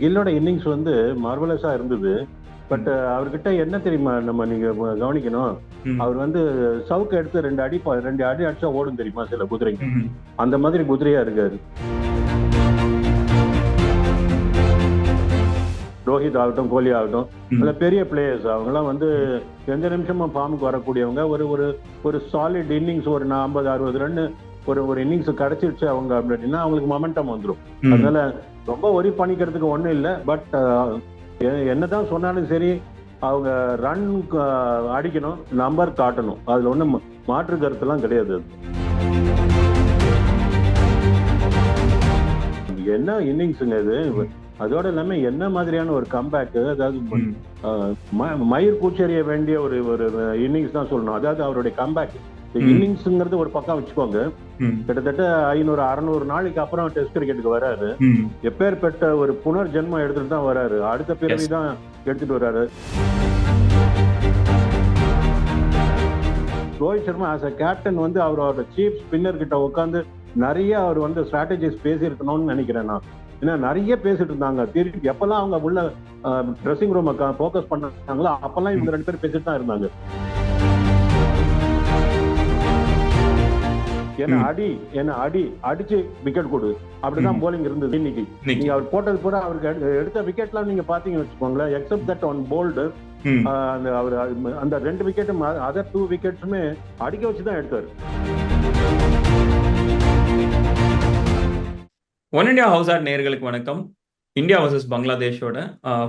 கில்லோட innings வந்து மார்வலஸா இருந்தது but அவர்கிட்ட என்ன தெரியுமா நம்ம நீங்க கவனிக்கணும். அவர் வந்து சவுக்கு எடுத்து ரெண்டு அடி ரெண்டு அடி அடிச்சா ஓடும் தெரியுமா சில குதிரைங்க. அந்த மாதிரி குதிரையா இருக்காரு ரோஹித் ஆகட்டும் கோலி ஆகட்டும் ம். நல்ல பெரிய பிளேயர்ஸ் அவங்கலாம் வந்து எந்த நிமிஷமும் ஃபார்முக்கு வரக்கூடியவங்க ஒரு ஒரு ஒரு சாலிட் இன்னிங்ஸ் ஒரு ஐம்பது அறுபது ரன் ஒரு ஒரு இன்னிங்ஸ் கிடைச்சிருச்சு அவங்க அப்படின்னா அவங்களுக்கு மொமெண்டம் வந்துடும். அதனால ரொம்ப ஒரி பண்ணிக்கிறதுக்கு ஒண்ணும் இல்லை பட் என்னதான் சொன்னாலும் சரி அவங்க ரன் அடிக்கணும் நம்பர் காட்டணும். அதுல ஒண்ணும் மா- மாற்று கருத்துலாம் கிடையாது. என்ன இன்னிங்ஸுங்க இது? அதோட இல்லாம என்ன மாதிரியான ஒரு கம்பேக் அதாவது ம- மயிர் கூச்சறிய வேண்டிய ஒரு ஒரு இன்னிங்ஸ் தான் சொல்லணும். அதாவது அவருடைய கம்பேக் இன்னிங்ஸ்ங்கிறது ஒரு பக்கம் வச்சுக்கோங்க. ம். கிட்டத்தட்ட ஐநூறு அறுநூறு நாளைக்கு அப்புறம் டெஸ்ட் கிரிக்கெட்டுக்கு வராரு. ம். எப்பேற்பட்ட ஒரு புனர் ஜென்மம் எடுத்துட்டு தான் வராரு. அடுத்த பிறவி. தான் எடுத்துட்டு வராரு. Rohit Sharma as a captain வந்து அவரோட சீஃப் ஸ்பின்னர் கிட்ட உட்காந்து நிறைய அவர் வந்து ஸ்ட்ராட்டஜிஸ் பேசியிருக்கணும்னு நினைக்கிறேன் நான். ஏன்னா நிறைய பேசிட்டு இருந்தாங்க. திருப்பி எப்பெல்லாம் அவங்க உள்ள ட்ரெஸ்ஸிங் ரூம் ஃபோக்கஸ் பண்ணாங்களோ அப்பெல்லாம் இவங்க ரெண்டு பேரும் பேசிட்டு தான் இருந்தாங்க. என்ன. அடி என்ன அடி அடிச்சு விக்கெட் கொடு அப்படிதான். போலிங் இருந்தது இன்னைக்கு. நீங்க அவர் போட்டது பூரா அவருக்கு எடு- எடுத்த விக்கெட்லாம் நீங்க பாத்தீங்கன்னு வச்சுக்கோங்களேன் எக்ஸப்ட் தட் ஒன் போல்டு. அந்த அவர் அந்த ரெண்டு விக்கெட்டும் அதர் டூ விக்கெட்ஸுமே அடிக்க வச்சு தான் எடுத்தாரு ஒன் இந்தியா ஹவுஸ் ஆட் நேயர்களுக்கு வணக்கம் இந்தியா வர்சஸ் பங்களாதேஷோட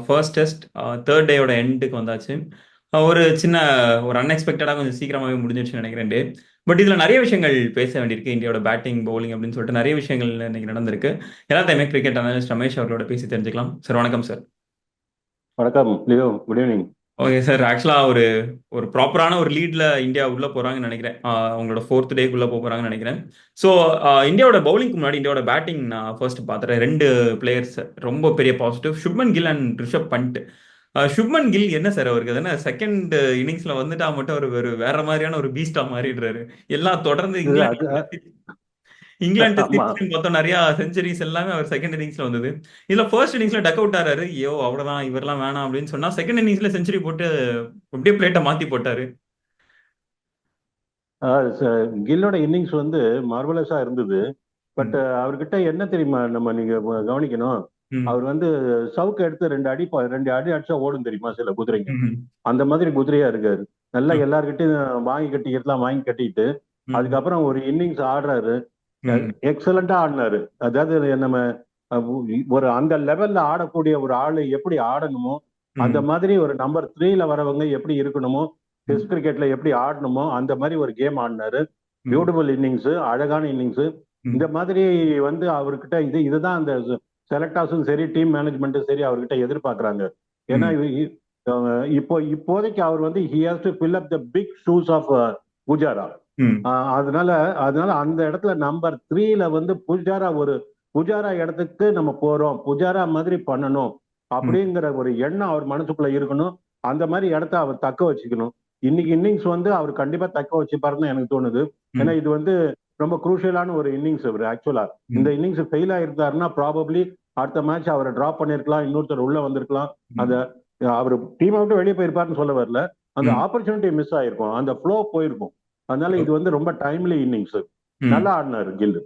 ஃபர்ஸ்ட் டெஸ்ட் தேர்ட் டேயோட எண்டுக்கு வந்தாச்சு ஒரு சின்ன ஒரு அன்எக்ஸ்பெக்டடாக கொஞ்சம் சீக்கிரமாகவே முடிஞ்சிருச்சுன்னு நினைக்கிறேன் டே பட் இதில் நிறைய விஷயங்கள் பேச வேண்டியிருக்கு. இந்தியாவோட பேட்டிங் பவுலிங் அப்படின்னு சொல்லிட்டு நிறைய விஷயங்கள் இன்னைக்கு நடந்திருக்கு. எல்லாத்தையுமே கிரிக்கெட் அனாலிஸ்ட் ரமேஷ் அவர்களோட பேசி தெரிஞ்சுக்கலாம். சார் வணக்கம் சார் வணக்கம் Leo. Good evening okay sir ஆக்சுவலாக ஒரு ஒரு ப்ராப்பரான ஒரு லீட்ல இந்தியா உள்ள போறாங்கன்னு நினைக்கிறேன். அவங்களோட ஃபோர்த் டேக்குள்ள போக போறாங்கன்னு நினைக்கிறேன். ஸோ இந்தியாவோட பவுலிங்க்கு முன்னாடி இந்தியாவோட பேட்டிங் நான் ஃபர்ஸ்ட் பார்த்துறேன் ரெண்டு பிளேயர்ஸ் ரொம்ப பெரிய பாசிட்டிவ் சுப்மன் கில் அண்ட் ரிஷப் பண்ட் சுப்மன் கில் என்ன சார் அவருக்கு? தானே செகண்ட் இன்னிங்ஸ்ல வந்துட்டா மட்டும் அவர் ஒரு வேற மாதிரியான ஒரு பீஸ்டா மாறிடுறாரு. எல்லாம் தொடர்ந்து இங்கிலாந்து இங்கிலாந்து மொத்தம் நிறைய செஞ்சுரிஸ் எல்லாமே அவர் செகண்ட் இன்னிங்ஸ்ல வந்தது. இதுல ஃபர்ஸ்ட் இன்னிங்ஸ்ல டக் அவுட் ஆறாரு. ஐயோ அவ்வளவுதான் இவரெல்லாம் வேணாம் அப்படின்னு சொன்னா செகண்ட் இன்னிங்ஸ்ல செஞ்சுரி போட்டு அப்படியே பிளேட்டை மாத்தி போட்டாரு. கில்லோட இன்னிங்ஸ் வந்து மார்வலஸா இருந்தது. பட் அவர்கிட்ட என்ன தெரியுமா நம்ம நீங்க கவனிக்கணும். அவர் வந்து சவுக்கு எடுத்து ரெண்டு அடி ரெண்டு அடி அடிச்சா ஓடும் தெரியுமா சில குதிரைங்க. அந்த மாதிரி குதிரையா இருக்காரு நல்லா ம். எல்லார்கிட்டயும் வாங்கி கட்டிக்கிறதுலாம் வாங்கி கட்டிட்டு. அதுக்கப்புறம் ஒரு இன்னிங்ஸ் ஆடுறாரு. எக்ஸலண்டா ஆடினாரு அதாவது நம்ம ஒரு அந்த லெவல்ல ஆடக்கூடிய ஒரு ஆளு எப்படி ஆடணுமோ அந்த மாதிரி ஒரு நம்பர் த்ரீல வரவங்க எப்படி இருக்கணுமோ டெஸ்ட் கிரிக்கெட்ல எப்படி ஆடணுமோ அந்த மாதிரி ஒரு கேம் ஆடினாரு பியூட்டிஃபுல் இன்னிங்ஸ் அழகான இன்னிங்ஸ். இந்த மாதிரி வந்து அவர்கிட்ட இது இதுதான் அந்த செலக்டர்ஸும் சரி டீம் மேனேஜ்மெண்ட்டும் சரி அவர்கிட்ட எதிர்பார்க்கறாங்க. ஏன்னா இப்போ இப்போதைக்கு அவர் வந்து he has to fill up the big shoes of Pujara அதனால அதனால அந்த இடத்துல நம்பர் த்ரீல வந்து புஜாரா ஒரு புஜாரா இடத்துக்கு நம்ம போறோம். புஜாரா மாதிரி பண்ணணும். அப்படிங்கிற ஒரு எண்ணம் அவர் மனசுக்குள்ள இருக்கணும். அந்த மாதிரி இடத்த அவர் தக்க வச்சுக்கணும். இன்னைக்கு இன்னிங்ஸ் வந்து அவர் கண்டிப்பா தக்க வச்சுப்பாருன்னு எனக்கு தோணுது. ஏன்னா இது வந்து ரொம்ப குரூஷியலான ஒரு இன்னிங்ஸ் அவர் ஆக்சுவலா இந்த இன்னிங்ஸ் ஃபெயில் ஆயிருந்தாருன்னா ப்ராபப்ளி அடுத்த மேட்ச் அவரை டிராப் பண்ணிருக்கலாம் இன்னொருத்தர் உள்ள வந்திருக்கலாம். அந்த அவர் டீம் விட்டு வெளியே போயிருப்பாருன்னு சொல்ல வரல. அந்த. ஆப்பர்ச்சுனிட்டி மிஸ் ஆயிருக்கும். அந்த ஃப்ளோ போயிருக்கும். அதனால இது வந்து ரொம்ப டைம்லி இன்னிங்ஸ். நல்லா ஆடினாரு Gill.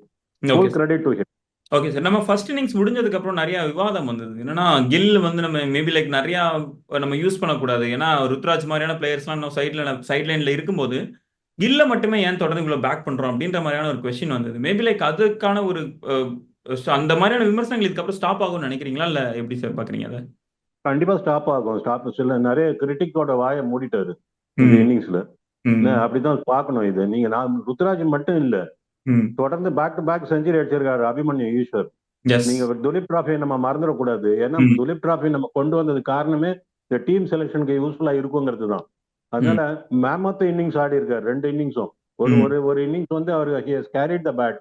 Credit to him okay sir நம்ம ஃபர்ஸ்ட் இன்னிங்ஸ் முடிஞ்சதுக்கு அப்புறம் நிறைய விவாதம் வந்தது. என்னன்னா கில் வந்து நம்ம மேபி லைக் நிறைய நம்ம யூஸ் பண்ணக்கூடாது. ஏன்னா ருத்ராஜ் மாதிரியான பிளேயர்ஸ்லாம் நம்ம சைட்ல சைட் லைன்ல இருக்கும்போது கில்ல மட்டுமே ஏன் தொடர்ந்து இவ்வளவு பேக் பண்றோம் அப்படின்ற மாதிரியான ஒரு கொஸ்டின் வந்தது. மேபி லைக் அதுக்கான ஒரு அந்த மாதிரியான விமர்சனங்கள் இதுக்கப்புறம் ஸ்டாப் ஆகும்னு நினைக்கிறீங்களா? இல்ல எப்படி சார் பாக்குறீங்க அதை? கண்டிப்பா ஸ்டாப் ஆகும். ஸ்டாப் சில நிறைய கிரிட்டிக்கோட வாயை மூடிட்டாரு இந்த இன்னிங்ஸ்ல அப்படிதான் பார்க்கணும் இது. நீங்க நான் ருத்ராஜ் மட்டும் இல்ல. தொடர்ந்து பேக் டு பேக் செஞ்சுரி அடிச்சிருக்காரு அபிமன்யு ஈஸ்வர். நீங்க துலீப் டிராஃபியை நம்ம மறந்துடக்கூடாது. ஏன்னா. துலீப் டிராஃபி நம்ம கொண்டு வந்தது காரணமே இந்த டீம் செலெக்ஷனுக்கு யூஸ்ஃபுல்லா இருக்குங்கிறது தான். அதனால மேமத்த இன்னிங்ஸ் ஆடி இருக்காரு ரெண்டு இன்னிங்ஸும். ஒரு. ஒரு ஒரு இன்னிங்ஸ் வந்து அவர் கேரிட் த பேட்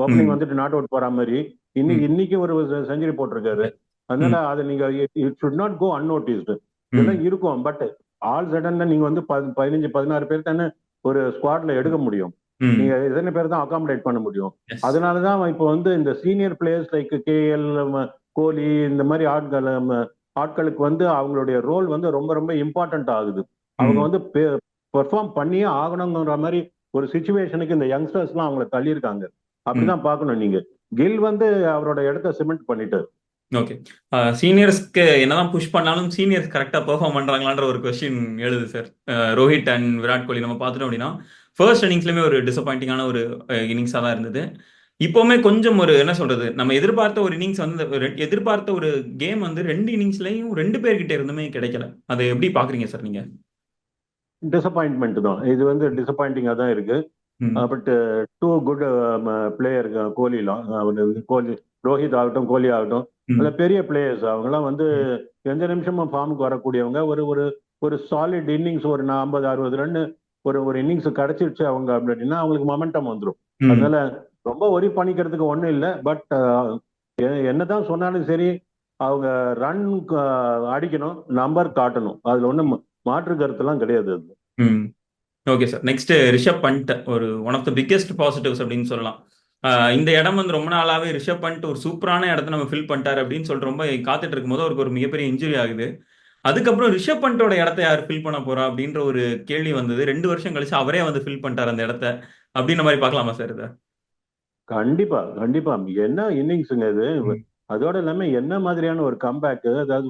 ஓப்பனிங். வந்துட்டு நாட் அவுட் போற மாதிரி. இன்னைக்கு இன்னைக்கு ஒரு செஞ்சுரி போட்டிருக்காரு. அதனால அதை நீங்க இட் சுட் நாட் கோ அன்நோட்டிஸ்டு இதெல்லாம் இருக்கும். பட் ஆல் சடன் நீங்க வந்து பதி- பதினஞ்சு பதினாறு பேர் தானே ஒரு ஸ்குவாட்ல எடுக்க முடியும். நீங்க எத்தனை பேர் தான் அகாமடேட் பண்ண முடியும். அதனாலதான் இப்போ வந்து இந்த senior players like KL Kohli இந்த மாதிரி ஆட்கள் ம, ஆட்களுக்கு வந்து அவங்களுடைய ரோல் வந்து ரொம்ப ரொம்ப இம்பார்ட்டன்ட் ஆகுது. அவங்க. வந்து பெர்ஃபார்ம் பண்ணியே ஆகணுங்கிற மாதிரி ஒரு சுச்சுவேஷனுக்கு இந்த யங்ஸ்டர்ஸ்லாம் அவங்கள தள்ளியிருக்காங்க. அப்படிதான் பார்க்கணும் நீங்க. கில் வந்து அவரோட இடத்த சிமெண்ட் பண்ணிட்டாரு. ஓகே. சீனியர்ஸ்க்கு என்னதான் புஷ் பண்ணாலும் சீனியர்ஸ் கரெக்டாக பெர்ஃபார்ம் பண்றாங்களான்ற ஒரு கொஸ்டின் எழுது சார் ரோஹித் அண்ட் விராட் கோலி நம்ம பார்த்துட்டோம் அப்படின்னா ஃபர்ஸ்ட் இன்னிங்ஸ்லயுமே ஒரு டிசப்பாயிண்டிங்கான ஒரு இன்னிங்ஸாக தான் இருந்தது. இப்போவுமே கொஞ்சம் ஒரு என்ன சொல்றது நம்ம எதிர்பார்த்த ஒரு இன்னிங்ஸ் வந்து எதிர்பார்த்த ஒரு கேம் வந்து ரெண்டு இன்னிங்ஸ்லயும் ரெண்டு பேர்கிட்ட இருந்துமே கிடைக்கல. அதை எப்படி பாக்குறீங்க சார் நீங்க? டிசப்பாயின்மெண்ட் தான். இது வந்து டிசப்பாயிண்டிங்கா தான் இருக்கு. பட் டூ குட் பிளேயர் கோலிலாம் கோலி ரோஹித் ஆகட்டும் கோலி ஆகட்டும். நல்ல பெரிய பிளேயர்ஸ் அவங்கலாம் வந்து எந்த நிமிஷமும் ஃபார்முக்கு வரக்கூடியவங்க. ஒரு ஒரு ஒரு சாலிட் இன்னிங்ஸ் ஒரு ஐம்பது அறுபது ரன் ஒரு ஒரு இன்னிங்ஸ் கிடைச்சிருச்சு அவங்க அப்படின்னா அவங்களுக்கு மொமெண்டம் வந்துடும் அதனால ரொம்ப ஒரி பண்ணிக்கிறதுக்கு ஒன்றும் இல்லை. பட் என்னதான் சொன்னாலும் சரி அவங்க ரன் அடிக்கணும் நம்பர் காட்டணும். அதுல ஒன்றும் மாற்று கருத்துலாம் கிடையாது அது. Okay sir next Rishabh Pant ஒரு one of the biggest positives அப்படின்னு சொல்லலாம். இந்த இடம் வந்து ரொம்ப நாளாவே ரிஷப் பண்ட் ஒரு சூப்பரான இடத்த நம்ம ஃபில் பண்ணிட்டாரு அப்படின்னு சொல்லிட்டு ரொம்ப காத்துட்டு இருக்கும்போது அவருக்கு ஒரு மிகப்பெரிய இன்ஜுரி ஆகுது. அதுக்கப்புறம் ரிஷப் பண்டோட இடத்த யார் ஃபில் பண்ண போறா அப்படின்ற ஒரு கேள்வி வந்தது. ரெண்டு வருஷம் கழிச்சு அவரே வந்து ஃபில் பண்ணிட்டாரு அந்த இடத்த. அப்படின்ற மாதிரி பார்க்கலாமா சார் இதை? கண்டிப்பா கண்டிப்பா. என்ன இன்னிங்ஸுங்க இது. அதோட இல்லாம என்ன மாதிரியான ஒரு கம்பேக் அதாவது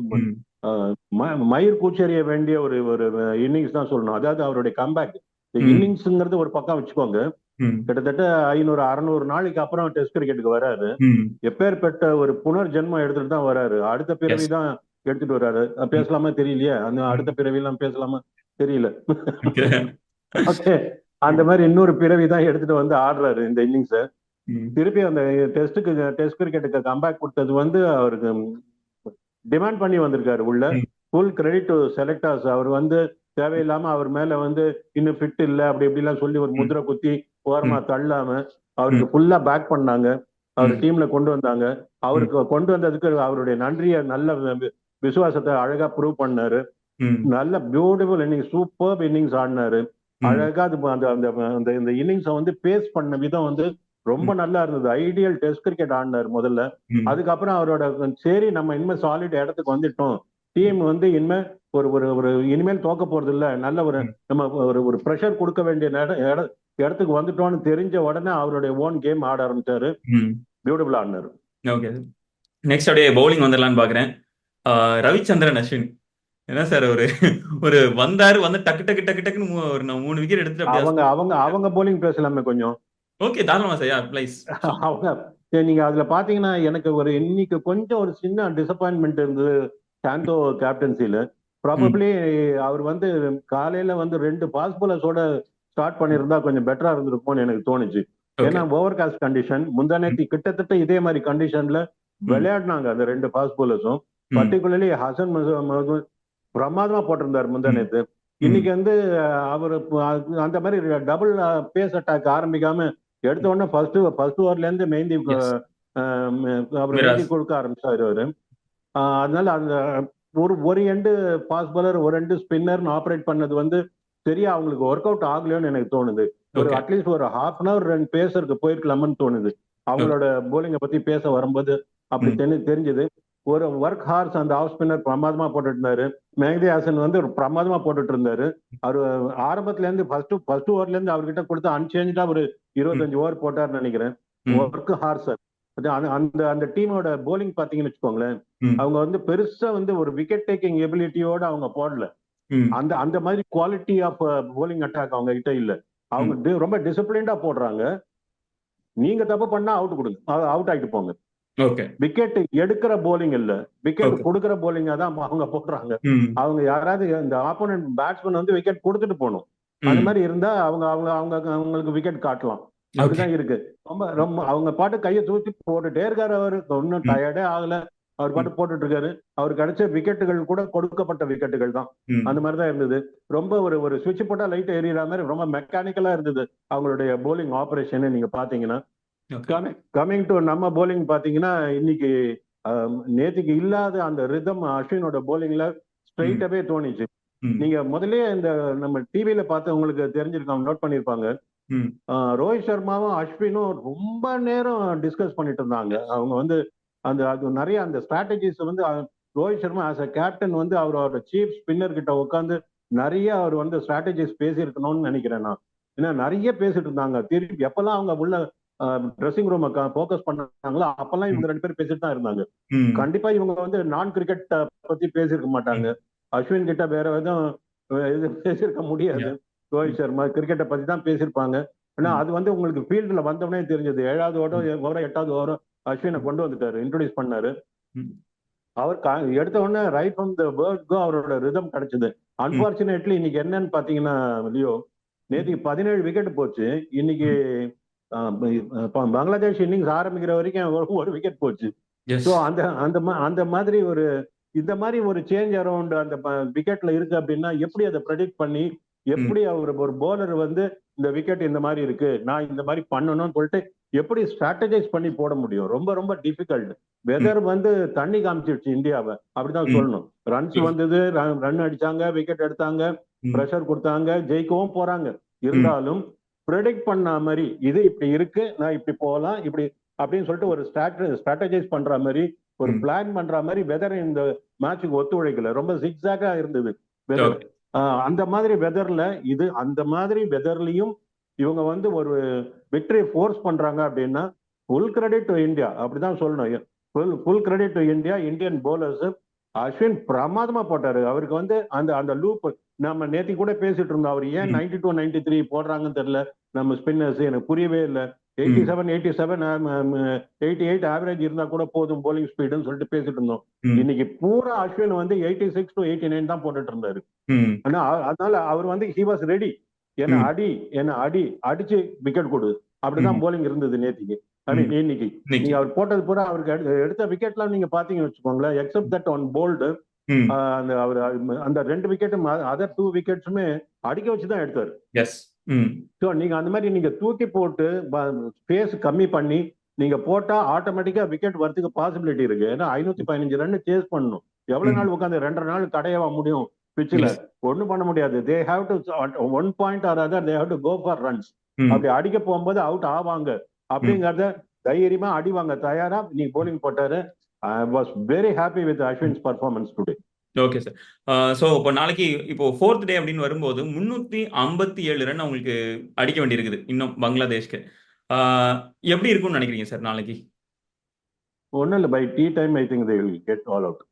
மயிர் கூச்சறிய வேண்டிய ஒரு ஒரு இன்னிங்ஸ் தான் சொல்லணும். அதாவது அவருடைய கம்பேக். இன்னிங்ஸ்ங்கிறது ஒரு பக்கம் வச்சுக்கோங்க. கிட்டத்தட்ட ஐநூறு அறுநூறு நாளைக்கு அப்புறம் டெஸ்ட் கிரிக்கெட்டுக்கு வராரு. எப்பேற்பட்ட ஒரு புனர்ஜென்மம் எடுத்துட்டு தான் வராரு. அடுத்த பிறவி. தான் எடுத்துட்டு வராரு. பேசலாமா தெரியலையே? அந்த அடுத்த பிறவிலாம் பேசலாமா? தெரியல. ஓகே. அந்த மாதிரி இன்னொரு பிறவி தான் எடுத்துட்டு வந்து ஆடுறாரு இந்த இன்னிங்ஸ திருப்பி அந்த டெஸ்ட்டுக்கு டெஸ்ட் கிரிக்கெட்டுக்கு கம்பேக் கொடுத்தது வந்து அவருக்கு டிமாண்ட் பண்ணி வந்திருக்காரு உள்ள. ஃபுல் கிரெடிட் டு செலக்டர்ஸ் அவர் வந்து தேவையில்லாம அவர் மேல வந்து இன்னும் ஃபிட் இல்ல அப்படி இப்படிலாம் சொல்லி ஒரு. முதிரை குத்தி ஓரமா தள்ளாம அவருக்கு ஃபுல்லா பேக் பண்ணாங்க. அவர். டீம்ல கொண்டு வந்தாங்க. அவருக்கு கொண்டு வந்ததுக்கு அவருடைய நன்றிய நல்ல விசுவாசத்தை அழகா ப்ரூவ் பண்ணாரு. நல்ல பியூட்டிஃபுல் இன்னிங்ஸ் சூப்பர் இன்னிங்ஸ் ஆடினாரு. அழகா அது அந்த அந்த அந்த இந்த இன்னிங்ஸை வந்து பேஸ் பண்ண விதம் வந்து ரொம்ப நல்லா இருந்தது. ஐடியல் டெஸ்ட் கிரிக்கெட் ஆடினார் முதல்ல. அதுக்கப்புறம் அவரோட சரி நம்ம இனிமே சாலிட் இடத்துக்கு வந்துட்டோம். டீம் வந்து இனிமே ஒரு ஒரு ஒரு இனிமேல் தோக்க போறது இல்ல. நல்ல ஒரு. நம்ம ஒரு ஒரு ப்ரெஷர் கொடுக்க வேண்டிய இடத்துக்கு வந்துட்டோம்னு தெரிஞ்ச உடனே அவருடைய ஓன் கேம் ஆட ஆரம்பிச்சாரு. பியூட்டிஃபுல் ஆடினாரு. ஓகே நெக்ஸ்ட் அப்படியே பவுலிங் வந்துடலான்னு பாக்குறேன். ரவிச்சந்திரன் அஸ்வின். என்ன சார் ஒரு ஒரு வந்தாரு வந்து டக்கு டக்கு டக்கு டக்குன்னு ஒரு மூணு விக்கெட் எடுத்துட்டு அவங்க அவங்க அவங்க போலிங் பேசலாமே கொஞ்சம். ஓகே தாராளமா சார் ப்ளைஸ் அவங்க சரி, நீங்க அதுல பாத்தீங்கன்னா எனக்கு ஒரு இன்னைக்கு கொஞ்சம் ஒரு சின்ன டிசப்பாயின்மெண்ட் இருந்தது சாந்தோ கேப்டன்சில ப்ராபப்ளி அவர் வந்து காலையில வந்து ரெண்டு பாஸ் பாலர்ஸோட ஸ்டார்ட் பண்ணியிருந்தா கொஞ்சம் பெட்டரா இருந்திருக்கும்னு எனக்கு தோணுச்சு. ஏன்னா ஓவர் காஸ்ட் கண்டிஷன் முந்தானேத்தி கிட்டத்தட்ட இதே மாதிரி கண்டிஷன்ல விளையாடினாங்க அந்த ரெண்டு பாஸ் பாலர்ஸும் பர்டிகுலர்லி ஹசன் பிரமாதமா போட்டிருந்தார் முந்தானேத்து இன்னைக்கு வந்து அவர் அந்த மாதிரி டபுள் பேஸ் அட்டாக் ஆரம்பிக்காம எடுத்த உடனே ஃபர்ஸ்ட் ஃபர்ஸ்ட் ஓவர்ல இருந்து மெஹந்தி Yes. அவர் மிராஸ். மெஹந்தி கொடுக்க ஆரம்பிச்சாரு அவரு அதனால அந்த ஒரு ஒரு எண்டு பாஸ் பாலர் ஒரு எண்டு ஸ்பின்னர்னு ஆப்ரேட் பண்ணது வந்து சரியா அவங்களுக்கு ஒர்க் அவுட் ஆகலையோன்னு எனக்கு தோணுது ஒரு. அட்லீஸ்ட் ஒரு ஹாஃப் அன் அவர் ரெண்டு பேசருக்கு போயிருக்கலாம்னு தோணுது அவங்களோட போலிங்கை பத்தி பேச வரும்போது அப்படி தெரிஞ்சது ஒரு ஒர்க் ஹார்ஸ் அந்த ஆஃப் ஸ்பின்னர் பிரமாதமா போட்டுட்டு இருந்தாரு மெஹதி ஹாசன் வந்து ஒரு பிரமாதமா போட்டுட்டு இருந்தாரு அவர் ஆரம்பத்துல இருந்து ஃபர்ஸ்ட் ஃபர்ஸ்ட் ஓவர்ல இருந்து அவர்கிட்ட கொடுத்து அன்சேஞ்சா ஒரு இருபத்தஞ்சு ஓவர் போட்டார்னு நினைக்கிறேன். ஒர்க் ஹார்ஸ் அந்த அந்த டீமோட போலிங் பாத்தீங்கன்னு வச்சுக்கோங்களேன். அவங்க வந்து பெருசா வந்து ஒரு விக்கெட் டேக்கிங் எபிலிட்டியோட அவங்க போடல. அந்த அந்த மாதிரி குவாலிட்டி ஆஃப் போலிங் அட்டாக் அவங்க கிட்ட இல்ல. அவங்க ரொம்ப டிசிப்ளின்டா போடுறாங்க. நீங்க தப்பு பண்ணா அவுட் கொடுங்க. அவுட் ஆயிட்டு போங்க. விக்கெட் எடுக்கிற போலிங் இல்ல. விக்கெட். கொடுக்கிற போலிங்கா தான் அவங்க போடுறாங்க. அவங்க யாராவது இந்த ஆப்போனன்ட் பேட்ஸ்மேன் வந்து விக்கெட் கொடுத்துட்டு போகணும். அந்த. மாதிரி இருந்தா அவங்க அவங்க அவங்க அவங்களுக்கு விக்கெட் காட்டலாம். அப்படிதான் இருக்கு. ரொம்ப ரொம்ப அவங்க பாட்டு கையை தூக்கி போட்டுட்டே இருக்காரு அவரு. ஒன்னும். டயர்டே ஆகல. அவர் பாட்டு போட்டுட்டு இருக்காரு அவர் கிடைச்ச விக்கெட்டுகள் கூட கொடுக்கப்பட்ட விக்கெட்டுகள் தான். அந்த மாதிரி தான் இருந்தது. ரொம்ப ஒரு ஒரு சுவிட்ச் போட்டா லைட் எரியற மாதிரி ரொம்ப மெக்கானிக்கலா இருந்தது. அவங்களுடைய போலிங் ஆபரேஷன் நீங்க பாத்தீங்கன்னா ஓகே கமிங் டு நம்ம போலிங் பாத்தீங்கன்னா இன்னைக்கு நேத்துக்கு இல்லாத அந்த ரிதம் அஸ்வினோட போலிங்ல ஸ்ட்ரைட்டாவே தோணிச்சு. நீங்க முதல்லயே இந்த நம்ம டிவில பார்த்து உங்களுக்கு தெரிஞ்சிருக்காங்க நோட் பண்ணிருப்பாங்க. ரோஹித் சர்மாவும் அஸ்வினும் ரொம்ப நேரம் டிஸ்கஸ் பண்ணிட்டு இருந்தாங்க. அவங்க வந்து அந்த அது நிறைய அந்த ஸ்ட்ராட்டஜிஸ் வந்து Rohit Sharma as a captain வந்து அவரோட சீஃப் ஸ்பின்னர் கிட்ட உட்காந்து நிறைய அவர் வந்து ஸ்ட்ராட்டஜிஸ் பேசியிருக்கணும்னு நினைக்கிறேன் நான். ஏன்னா நிறைய பேசிட்டு இருந்தாங்க. திருப்பி எப்பெல்லாம் அவங்க உள்ள ட்ரெஸ்ஸிங் ரூம் ஃபோக்கஸ் பண்ணாங்களோ? அப்பெல்லாம் இவங்க ரெண்டு பேரும் பேசிட்டு தான் இருந்தாங்க. கண்டிப்பா இவங்க வந்து நான் கிரிக்கெட் பத்தி பேசியிருக்க மாட்டாங்க. அஸ்வின் கிட்ட வேற எதுவும் இது பேசியிருக்க முடியாது. ரோஹித் சர்மா கிரிக்கெட்டை பத்தி தான் பேசியிருப்பாங்க. ம். அது வந்து உங்களுக்கு ஃபீல்டுல வந்தோடனே தெரிஞ்சது. ஏழாவது ஓவரம் ஓவரம் எட்டாவது ஓவரம் அஸ்வினை கொண்டு வந்துட்டாரு இன்ட்ரோடியூஸ் பண்ணாரு. அவர் எடுத்த உடனே ரைட் ஃப்ரம் த வேர்ல்ட் அவரோட ரிதம் கிடைச்சது. அன்பார்ச்சுனேட்லி இன்னைக்கு என்னன்னு பாத்தீங்கன்னா லியோ நேற்றுக்கு பதினேழு விக்கெட் போச்சு. இன்னைக்கு பங்களாதேஷ் இன்னிங்ஸ் ஆரம்பிக்கிற வரைக்கும் ஒரு- விக்கெட் போச்சு. ஸோ அந்த அந்த அந்த மாதிரி ஒரு இந்த மாதிரி ஒரு சேஞ்ச் அரௌண்ட் அந்த விக்கெட்ல இருக்கு அப்படின்னா எப்படி அதை ப்ரெடிக்ட் பண்ணி எப்படி அவர் ஒரு bowler வந்து இந்த விக்கெட் இந்த மாதிரி இருக்கு நான் இந்த மாதிரி பண்ணணும்னு சொல்லிட்டு எப்படி ஸ்ட்ராட்டஜைஸ் பண்ணி போட முடியும்? ரொம்ப ரொம்ப டிஃபிகல்ட் வெதர் வந்து தண்ணி காமிச்சிடுச்சு இந்தியாவை. அப்படிதான். சொல்லணும். ரன்ஸ். வந்தது ரன் அடிச்சாங்க விக்கெட் எடுத்தாங்க. ப்ரெஷர் கொடுத்தாங்க ஜெயிக்கவும் போறாங்க. இருந்தாலும் ப்ரெடிக்ட் பண்ண மாதிரி இது இப்படி இருக்கு நான் இப்படி போகலாம் இப்படி அப்படின்னு சொல்லிட்டு ஒரு ஸ்ட்ராட்டஜைஸ் பண்ற மாதிரி ஒரு. பிளான் பண்ற மாதிரி வெதர் இந்த மேட்சுக்கு ஒத்துழைக்கல. ரொம்ப சிக்ஸாக்கா இருந்தது வெதர் அந்த மாதிரி வெதர்ல இது அந்த மாதிரி வெதர்லயும் இவங்க வந்து ஒரு விக்டரி ஃபோர்ஸ் பண்றாங்க அப்படின்னா ஃபுல் கிரெடிட் டு இந்தியா அப்படிதான் சொல்லணும். Full full credit to India Indian bowlers Ashwin பிரமாதமா போட்டாரு. அவருக்கு வந்து அந்த அந்த லூப் நம்ம நேத்தி கூட பேசிட்டு இருந்தோம். அவர் ஏன். நைன்டி டூ நைன்டி த்ரீ போடுறாங்கன்னு தெரியல. நம்ம ஸ்பின்னர்ஸ் எனக்கு புரியவே இல்லை. Eighty seven eighty seven eighty eight average இருந்தா கூட போதும் போலிங் ஸ்பீடுன்னு சொல்லிட்டு பேசிட்டு இருந்தோம். இன்னைக்கு பூரா அஸ்வின் வந்து eighty six to eighty nine தான் போட்டுட்டு இருந்தாரு. ஆனா அதனால அவர் வந்து ஹி வாஸ் ரெடி என்ன. அடி என்ன அடி அடிச்சு விக்கெட் கொடு. அப்படிதான். போலிங் இருந்தது நேத்திக்கு. ஐ மீன் இன்னைக்கு. நீங்க அவர் போட்டது பூரா அவருக்கு எடு- எடுத்த விக்கெட்லாம் நீங்க பாத்தீங்கன்னு வச்சுக்கோங்களேன் எக்ஸப்ட் தட் ஒன் போல்டு அந்த அவர் அந்த ரெண்டு விக்கெட்டும் அதர் டூ விக்கெட்ஸுமே அடிக்க வச்சு தான் எடுத்தாரு எஸ் ஸோ நீங்க அந்த மாதிரி நீங்க தூக்கி போட்டு ஸ்பேஸ் கம்மி பண்ணி நீங்க போட்டா ஆட்டோமேட்டிக்கா விக்கெட் வரதுக்கு பாசிபிலிட்டி இருக்கு. ஏன்னா ஐநூத்தி பதினஞ்சு ரன் சேஸ் பண்ணணும். எவ்வளவு. நாள் உட்காந்து ரெண்டரை நாள் கடையவா முடியும் பிச்சில். ஒண்ணும் பண்ண முடியாது. They have to one point or other they have to go for runs அப்படி அடிக்க போகும்போது அவுட் ஆவாங்க. அப்படிங்கறத தைரியமா அடிவாங்க. தயாரா? நீ போலிங் போட்டாரு. I was very happy with Ashwin's performance today okay sir so இப்போ நாளைக்கு இப்போ ஃபோர்த் டே அப்படின்னு வரும்போது முந்நூற்றி ஐம்பத்தி ஏழு ரன் அவங்களுக்கு அடிக்க வேண்டியிருக்குது இன்னும் பங்களாதேஷ்க்கு. எப்படி இருக்கும்னு நினைக்கிறீங்க சார் நாளைக்கு? ஒன்னும் இல்லை by tea time I think they will get all out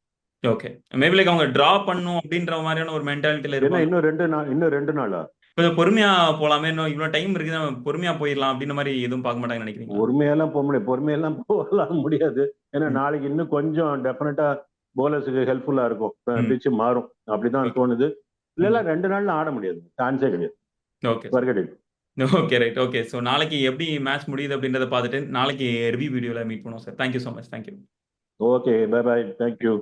okay maybe like அவங்க டிரா பண்ணும் அப்படின்ற மாதிரியான ஒரு மென்டாலிட்டியில் இருப்பாங்க. இன்னும் ரெண்டு நாள் இன்னும் ரெண்டு நாளா? கொஞ்சம் பொறுமையா போலாமே. இன்னும் இவ்வளோ டைம் இருக்குது நம்ம பொறுமையா போயிடலாம் அப்படின்ற மாதிரி எதுவும் பார்க்க மாட்டாங்கன்னு நினைக்கிறீங்க பொறுமையெல்லாம் போக முடியாது. பொறுமையெல்லாம் போகலாம் முடியாது. ஏன்னா. நாளைக்கு இன்னும் கொஞ்சம் டெஃபினட்டா போலர்ஸுக்கு ஹெல்ப்ஃபுல்லா இருக்கும். பிச்சு மாறும். அப்படிதான் தோணுது. இல்ல ரெண்டு நாள்ல ஆட முடியாது. சான்ஸே கிடையாது. Okay. it. Okay right. Okay. So நாளைக்கு எப்படி மேட்ச் முடியுது அப்படின்றத பார்த்துட்டு நாளைக்கு ரிவ்யூ வீடியோவில் மீட் பண்ணுவோம் sir thank you so much thank you okay bye bye thank you